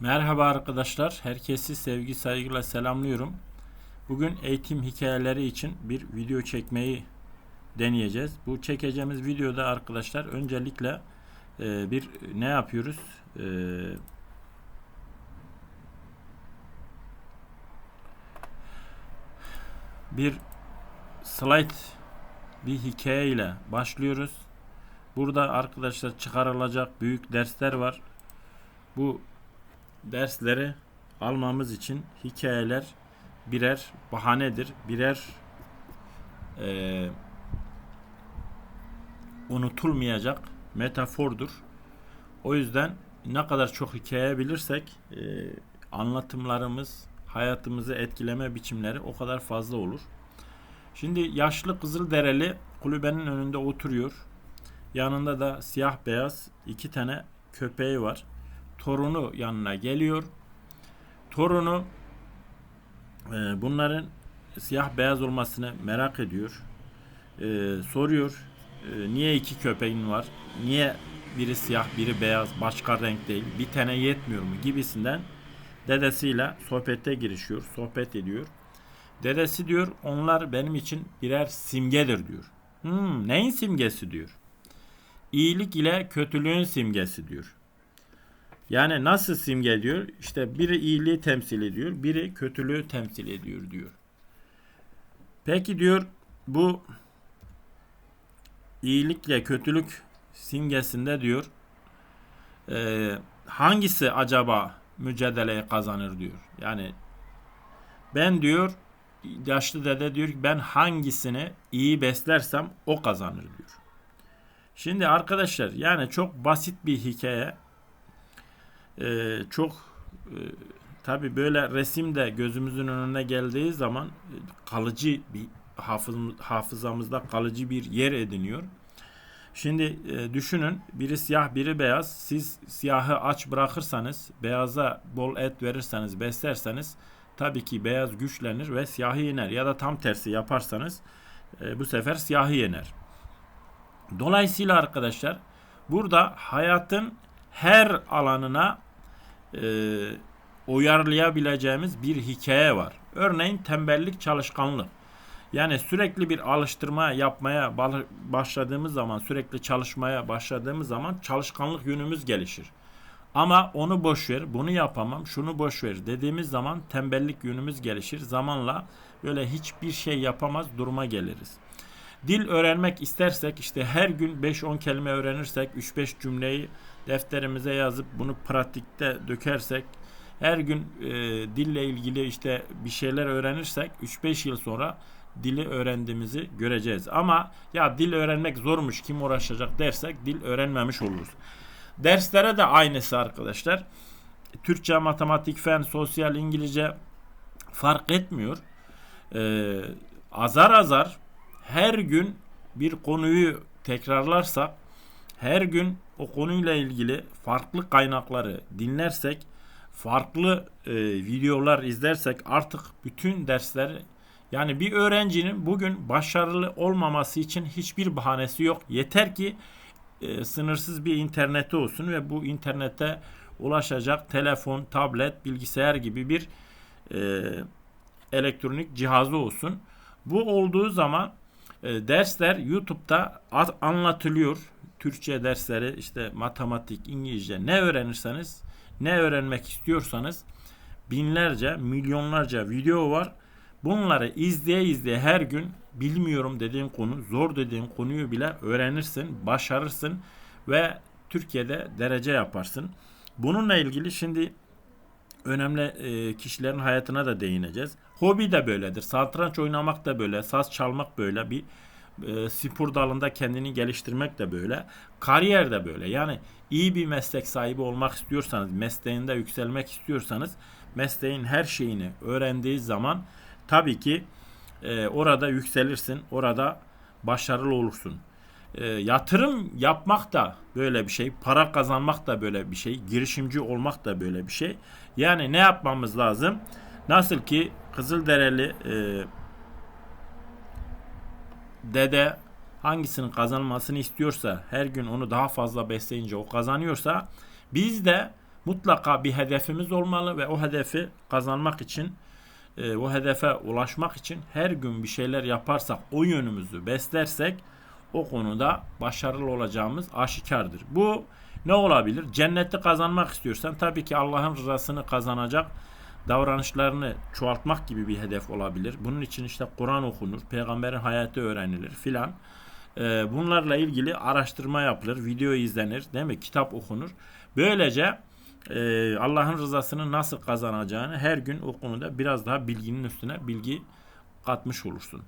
Merhaba arkadaşlar. Herkesi sevgi saygıyla selamlıyorum. Bugün eğitim hikayeleri için bir video çekmeyi deneyeceğiz. Bu çekeceğimiz videoda arkadaşlar öncelikle e, bir ne yapıyoruz? E, bir slide bir hikaye ile başlıyoruz. Burada arkadaşlar çıkarılacak büyük dersler var. Bu dersleri almamız için hikayeler birer bahanedir, birer eee, unutulmayacak metafordur. O yüzden ne kadar çok hikaye bilirsek eee, anlatımlarımız, hayatımızı etkileme biçimleri o kadar fazla olur. Şimdi yaşlı Kızıldereli kulübenin önünde oturuyor. Yanında da siyah beyaz iki tane köpeği var torunu yanına geliyor. Torunu e, bunların siyah beyaz olmasını merak ediyor. E, soruyor e, niye iki köpeğin var? Niye biri siyah biri beyaz başka renk değil? Bir tane yetmiyor mu? Gibisinden dedesiyle sohbete girişiyor. Sohbet ediyor. Dedesi diyor onlar benim için birer simgedir diyor. Hmm, neyin simgesi diyor. İyilik ile kötülüğün simgesi diyor. Yani nasıl simge diyor? İşte biri iyiliği temsil ediyor, biri kötülüğü temsil ediyor diyor. Peki diyor bu iyilikle kötülük simgesinde diyor e, hangisi acaba mücadeleyi kazanır diyor. Yani ben diyor yaşlı dede diyor ki ben hangisini iyi beslersem o kazanır diyor. Şimdi arkadaşlar yani çok basit bir hikaye e, çok e, tabi böyle resim de gözümüzün önüne geldiği zaman e, kalıcı bir hafız, hafızamızda kalıcı bir yer ediniyor. Şimdi e, düşünün biri siyah biri beyaz. Siz siyahı aç bırakırsanız beyaza bol et verirseniz beslerseniz tabii ki beyaz güçlenir ve siyahı yener. Ya da tam tersi yaparsanız e, bu sefer siyahı yener. Dolayısıyla arkadaşlar burada hayatın her alanına e, uyarlayabileceğimiz bir hikaye var. Örneğin tembellik, çalışkanlık. Yani sürekli bir alıştırma yapmaya başladığımız zaman, sürekli çalışmaya başladığımız zaman çalışkanlık yönümüz gelişir. Ama onu boş ver, bunu yapamam, şunu boş ver dediğimiz zaman tembellik yönümüz gelişir. Zamanla böyle hiçbir şey yapamaz duruma geliriz. Dil öğrenmek istersek işte her gün 5-10 kelime öğrenirsek 3-5 cümleyi defterimize yazıp bunu pratikte dökersek her gün e, dille ilgili işte bir şeyler öğrenirsek 3-5 yıl sonra dili öğrendiğimizi göreceğiz. Ama ya dil öğrenmek zormuş kim uğraşacak dersek dil öğrenmemiş oluruz. Derslere de aynısı arkadaşlar. Türkçe, matematik, fen, sosyal, İngilizce fark etmiyor. Ee, azar azar her gün bir konuyu tekrarlarsak, her gün o konuyla ilgili farklı kaynakları dinlersek, farklı e, videolar izlersek artık bütün dersleri yani bir öğrencinin bugün başarılı olmaması için hiçbir bahanesi yok. Yeter ki e, sınırsız bir interneti olsun ve bu internete ulaşacak telefon, tablet, bilgisayar gibi bir e, elektronik cihazı olsun. Bu olduğu zaman e, dersler YouTube'da anlatılıyor. Türkçe dersleri işte matematik, İngilizce ne öğrenirseniz, ne öğrenmek istiyorsanız binlerce, milyonlarca video var. Bunları izleye izleye her gün bilmiyorum dediğin konu, zor dediğin konuyu bile öğrenirsin, başarırsın ve Türkiye'de derece yaparsın. Bununla ilgili şimdi önemli e, kişilerin hayatına da değineceğiz. Hobi de böyledir. Satranç oynamak da böyle, saz çalmak böyle bir e, spor dalında kendini geliştirmek de böyle. Kariyer de böyle. Yani iyi bir meslek sahibi olmak istiyorsanız, mesleğinde yükselmek istiyorsanız mesleğin her şeyini öğrendiği zaman tabii ki e, orada yükselirsin, orada başarılı olursun. E, yatırım yapmak da böyle bir şey, para kazanmak da böyle bir şey, girişimci olmak da böyle bir şey. Yani ne yapmamız lazım? Nasıl ki Kızıldereli e, dede hangisinin kazanmasını istiyorsa her gün onu daha fazla besleyince o kazanıyorsa biz de mutlaka bir hedefimiz olmalı ve o hedefi kazanmak için e, o hedefe ulaşmak için her gün bir şeyler yaparsak, o yönümüzü beslersek o konuda başarılı olacağımız aşikardır. Bu ne olabilir? Cenneti kazanmak istiyorsan tabii ki Allah'ın rızasını kazanacak davranışlarını çoğaltmak gibi bir hedef olabilir. Bunun için işte Kur'an okunur, peygamberin hayatı öğrenilir filan. Ee, bunlarla ilgili araştırma yapılır, video izlenir, değil mi? Kitap okunur. Böylece e, Allah'ın rızasını nasıl kazanacağını her gün o konuda biraz daha bilginin üstüne bilgi katmış olursun.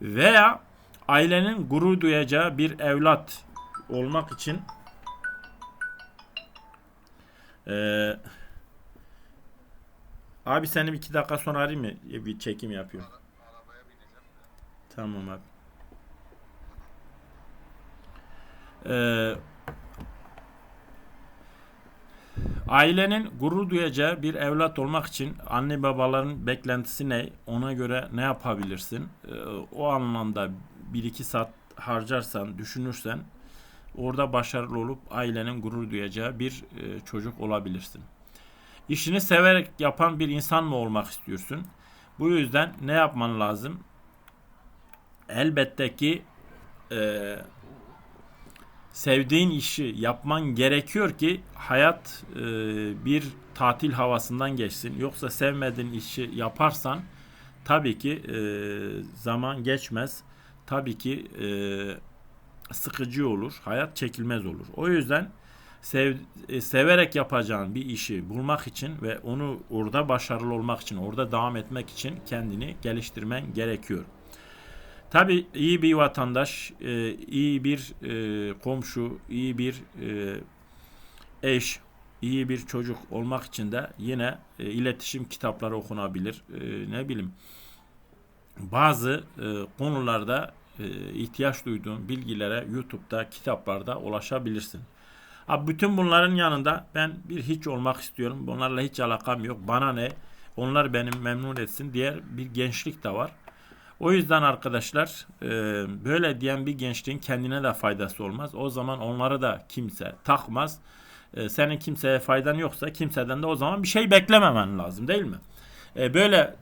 Veya ailenin gurur duyacağı bir evlat olmak için eee Abi seni iki dakika sonra arayayım mı? Bir çekim yapıyorum. Tamam abi. Ee, ailenin gurur duyacağı bir evlat olmak için anne babaların beklentisi ne? Ona göre ne yapabilirsin? Ee, o anlamda bir iki saat harcarsan, düşünürsen orada başarılı olup ailenin gurur duyacağı bir e, çocuk olabilirsin. İşini severek yapan bir insan mı olmak istiyorsun? Bu yüzden ne yapman lazım? Elbette ki e, sevdiğin işi yapman gerekiyor ki hayat e, bir tatil havasından geçsin. Yoksa sevmediğin işi yaparsan tabii ki e, zaman geçmez. Tabii ki e, sıkıcı olur. Hayat çekilmez olur. O yüzden sev, e, severek yapacağın bir işi bulmak için ve onu orada başarılı olmak için, orada devam etmek için kendini geliştirmen gerekiyor. Tabi iyi bir vatandaş, e, iyi bir e, komşu, iyi bir e, eş, iyi bir çocuk olmak için de yine e, iletişim kitapları okunabilir. E, ne bileyim bazı e, konularda e, ihtiyaç duyduğun bilgilere YouTube'da, kitaplarda ulaşabilirsin. Abi bütün bunların yanında ben bir hiç olmak istiyorum. Bunlarla hiç alakam yok. Bana ne? Onlar benim memnun etsin. Diğer bir gençlik de var. O yüzden arkadaşlar e, böyle diyen bir gençliğin kendine de faydası olmaz. O zaman onları da kimse takmaz. E, senin kimseye faydan yoksa kimseden de o zaman bir şey beklememen lazım değil mi? E, böyle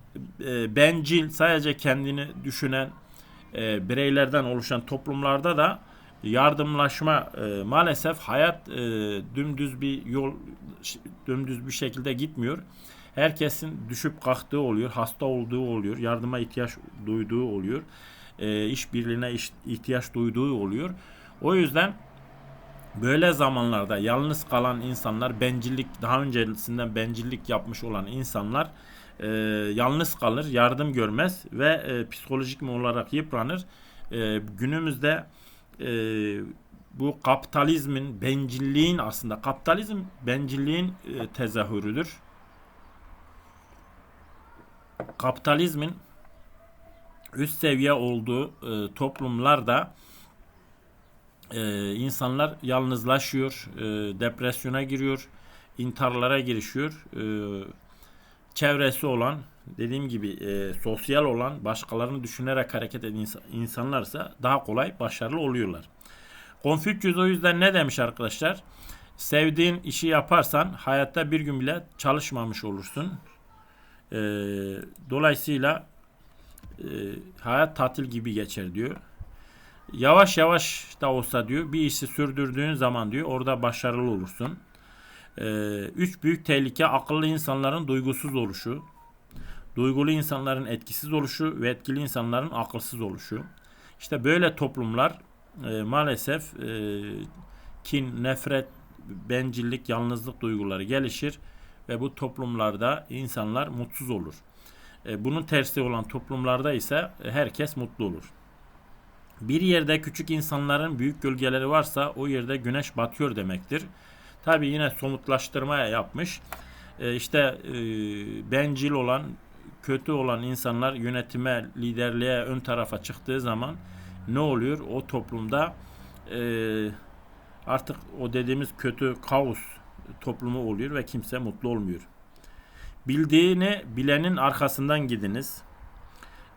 bencil sadece kendini düşünen bireylerden oluşan toplumlarda da yardımlaşma e, maalesef hayat e, dümdüz bir yol dümdüz bir şekilde gitmiyor. Herkesin düşüp kalktığı oluyor, hasta olduğu oluyor, yardıma ihtiyaç duyduğu oluyor, e, işbirliğine iş, ihtiyaç duyduğu oluyor. O yüzden böyle zamanlarda yalnız kalan insanlar, bencillik daha öncesinden bencillik yapmış olan insanlar e, yalnız kalır, yardım görmez ve e, psikolojik olarak yıpranır. E, günümüzde e, bu kapitalizmin, bencilliğin aslında kapitalizm bencilliğin e, tezahürüdür. Kapitalizmin üst seviye olduğu e, toplumlarda e, insanlar yalnızlaşıyor, e, depresyona giriyor, intiharlara girişiyor. E, çevresi olan dediğim gibi e, sosyal olan başkalarını düşünerek hareket eden insanlarsa daha kolay başarılı oluyorlar. Konfüçyüs o yüzden ne demiş arkadaşlar? Sevdiğin işi yaparsan hayatta bir gün bile çalışmamış olursun. E, dolayısıyla e, hayat tatil gibi geçer diyor. Yavaş yavaş da olsa diyor bir işi sürdürdüğün zaman diyor orada başarılı olursun. E, üç büyük tehlike akıllı insanların duygusuz oluşu, duygulu insanların etkisiz oluşu ve etkili insanların akılsız oluşu. İşte böyle toplumlar e, maalesef e, kin, nefret, bencillik, yalnızlık duyguları gelişir ve bu toplumlarda insanlar mutsuz olur. E, bunun tersi olan toplumlarda ise herkes mutlu olur. Bir yerde küçük insanların büyük gölgeleri varsa o yerde güneş batıyor demektir. Tabi yine somutlaştırmaya yapmış. E, işte e, bencil olan, kötü olan insanlar yönetime, liderliğe, ön tarafa çıktığı zaman ne oluyor? O toplumda e, artık o dediğimiz kötü kaos toplumu oluyor ve kimse mutlu olmuyor. Bildiğini bilenin arkasından gidiniz.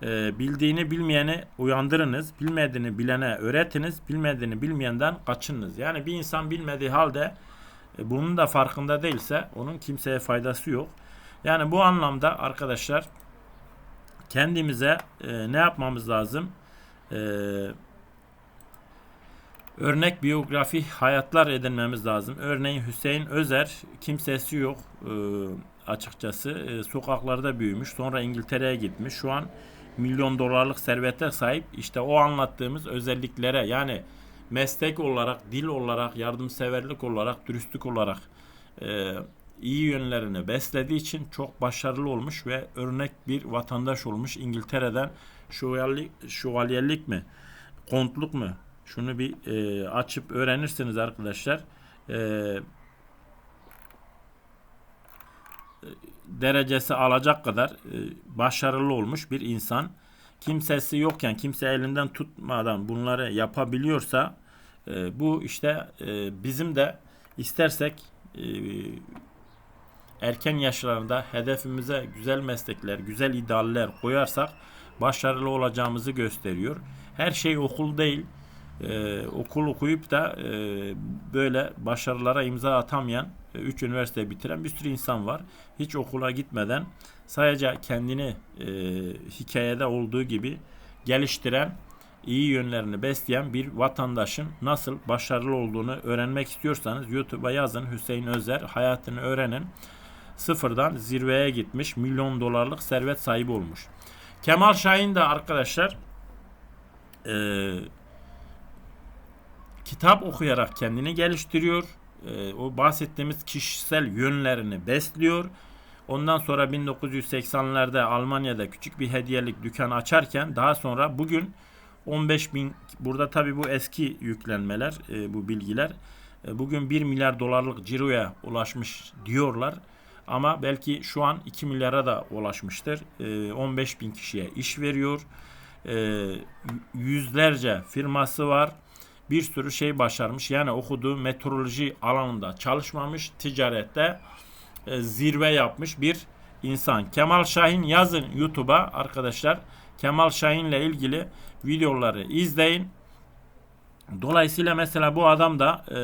E, bildiğini bilmeyeni uyandırınız. Bilmediğini bilene öğretiniz. Bilmediğini bilmeyenden kaçınız. Yani bir insan bilmediği halde e, bunun da farkında değilse onun kimseye faydası yok. Yani bu anlamda arkadaşlar kendimize e, ne yapmamız lazım? E, örnek biyografi hayatlar edinmemiz lazım. Örneğin Hüseyin Özer kimsesi yok e, açıkçası. E, sokaklarda büyümüş. Sonra İngiltere'ye gitmiş. Şu an milyon dolarlık servete sahip. İşte o anlattığımız özelliklere yani meslek olarak, dil olarak, yardımseverlik olarak, dürüstlük olarak e, iyi yönlerini beslediği için çok başarılı olmuş ve örnek bir vatandaş olmuş. İngiltere'den şövalye, şövalyelik mi, kontluk mu? Şunu bir e, açıp öğrenirsiniz arkadaşlar. E, derecesi alacak kadar e, başarılı olmuş bir insan. Kimsesi yokken, kimse elinden tutmadan bunları yapabiliyorsa e, bu işte e, bizim de istersek e, erken yaşlarında hedefimize güzel meslekler, güzel idealler koyarsak başarılı olacağımızı gösteriyor. Her şey okul değil. Ee, okul okuyup da e, böyle başarılara imza atamayan, 3 üniversite bitiren bir sürü insan var. Hiç okula gitmeden sadece kendini e, hikayede olduğu gibi geliştiren, iyi yönlerini besleyen bir vatandaşın nasıl başarılı olduğunu öğrenmek istiyorsanız YouTube'a yazın Hüseyin Özer hayatını öğrenin. Sıfırdan zirveye gitmiş, milyon dolarlık servet sahibi olmuş. Kemal Şahin de arkadaşlar e, kitap okuyarak kendini geliştiriyor. E, o bahsettiğimiz kişisel yönlerini besliyor. Ondan sonra 1980'lerde Almanya'da küçük bir hediyelik dükkan açarken daha sonra bugün 15 bin burada tabi bu eski yüklenmeler e, bu bilgiler e, bugün 1 milyar dolarlık ciroya ulaşmış diyorlar ama belki şu an 2 milyara da ulaşmıştır e, 15 bin kişiye iş veriyor e, yüzlerce firması var bir sürü şey başarmış yani okuduğu meteoroloji alanında çalışmamış ticarette e, zirve yapmış bir insan Kemal Şahin yazın YouTube'a arkadaşlar Kemal Şahin'le ilgili videoları izleyin. Dolayısıyla mesela bu adam da e,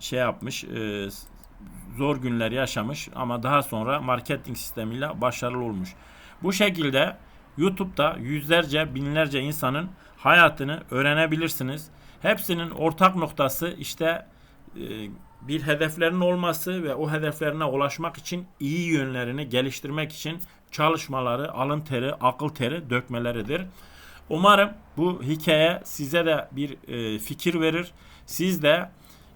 şey yapmış, e, zor günler yaşamış ama daha sonra marketing sistemiyle başarılı olmuş. Bu şekilde YouTube'da yüzlerce, binlerce insanın hayatını öğrenebilirsiniz. Hepsinin ortak noktası işte e, bir hedeflerin olması ve o hedeflerine ulaşmak için iyi yönlerini geliştirmek için çalışmaları, alın teri, akıl teri dökmeleridir. Umarım bu hikaye size de bir e, fikir verir. Siz de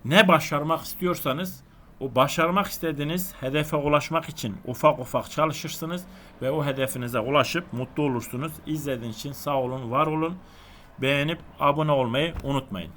ne başarmak istiyorsanız o başarmak istediğiniz hedefe ulaşmak için ufak ufak çalışırsınız ve o hedefinize ulaşıp mutlu olursunuz. İzlediğiniz için sağ olun, var olun. Beğenip abone olmayı unutmayın.